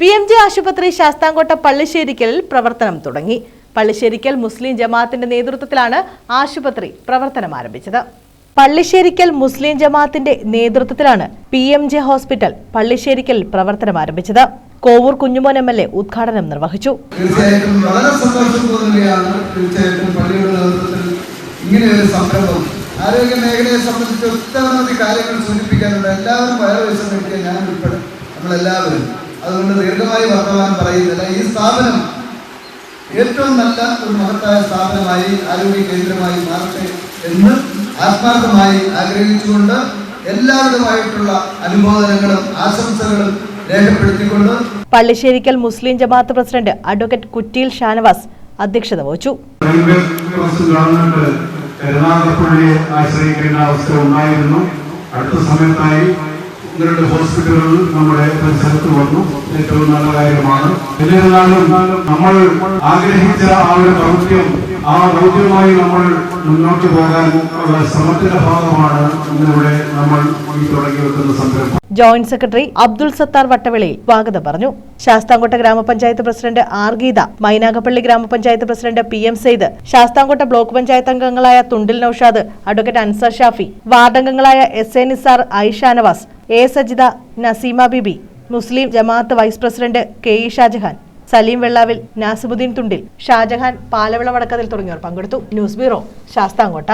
P M J ആശുപത്രി ശാസ്താംകോട്ട പള്ളിശ്ശേരിക്കലിൽ പ്രവർത്തനം തുടങ്ങി. പള്ളിശ്ശേരിക്കൽ മുസ്ലിം ജമാഅത്തിന്റെ നേതൃത്വത്തിലാണ് ആശുപത്രി പ്രവർത്തനം ആരംഭിച്ചത്. പള്ളിശ്ശേരിക്കൽ മുസ്ലിം ജമാഅത്തിന്റെ നേതൃത്വത്തിലാണ് P M J hospital Pallisserikkal പ്രവർത്തനം ആരംഭിച്ചത്. Kovoor Kunjumon M L A ഉദ്ഘാടനം നിർവഹിച്ചു. തീർച്ചയായിട്ടും വളരെ സന്തോഷം തോന്നുകയാണ് തീർച്ചയായിട്ടും പള്ളിയുടെ നേതൃത്വത്തിൽ ഇങ്ങനെ ആരോഗ്യ മേഖലയെ സംബന്ധിച്ച് ഒട്ടനവധി കാര്യങ്ങൾ സൂചിപ്പിക്കാനുണ്ട്. എല്ലാവരും വയറുവശം കിട്ടിയ ഞാൻ ഉൾപ്പെടെ നമ്മളെല്ലാവരും. അതുകൊണ്ട് ദീർഘമായി വർത്തമാനം പറയുന്നില്ല. ഈ സ്ഥാപനം ഏറ്റവും നല്ല ഒരു മഹത്തായ സ്ഥാപനമായി ആരോഗ്യ കേന്ദ്രമായി മാറട്ടെ എന്ന് ആത്മാർത്ഥമായി ആഗ്രഹിച്ചുകൊണ്ട് എല്ലാവിധമായിട്ടുള്ള അനുമോദനങ്ങളും ആശംസകളും രേഖപ്പെടുത്തിക്കൊണ്ട് പള്ളിശ്ശേരിക്കൽ മുസ്ലിം ജമാഅത്ത് പ്രസിഡന്റ് അഡ്വക്കേറ്റ് കുറ്റിയിൽ ഷാനവാസ് അധ്യക്ഷത വഹിച്ചു. ആശ്രയിക്കേണ്ട അവസ്ഥ ഉണ്ടായിരുന്നു. അടുത്ത സമയത്തായി രണ്ട് ഹോസ്പിറ്റലുകൾ നമ്മുടെ പരിസരത്ത് വന്നു. ഏറ്റവും നല്ല കാര്യമാണ്. എന്നിരുന്നാലും നമ്മൾ ആഗ്രഹിച്ച ആ ഒരു ദൗത്യം ആ ദൗത്യമായി നമ്മൾ മുന്നോട്ട് പോകാൻ ഉള്ള ശ്രമത്തിന്റെ ഭാഗമാണ് ഇന്നിവിടെ നമ്മൾ തുടങ്ങി വെക്കുന്ന സംരംഭം. ജോയിന്റ് സെക്രട്ടറി അബ്ദുൾ സത്താർ വട്ടവിളയിൽ സ്വാഗതം പറഞ്ഞു. ശാസ്താംകോട്ട ഗ്രാമപഞ്ചായത്ത് പ്രസിഡന്റ് ആർ ഗീത മൈനാഗപ്പള്ളി ഗ്രാമപഞ്ചായത്ത് president P M Sayed Sasthamkotta block panchayat അംഗങ്ങളായ Thundil Noushad advocate Ansar Shafi വാർഡംഗങ്ങളായ S A Nisar I Shanavas A Sajitha Naseema Bibi Muslim Jamaat vice president K E Shajahan Saleem Vellavil Nasimuddin Thundil Shajahan Palavila Vadakkathil തുടങ്ങിയവർ പങ്കെടുത്തു. News bureau Sasthamkotta.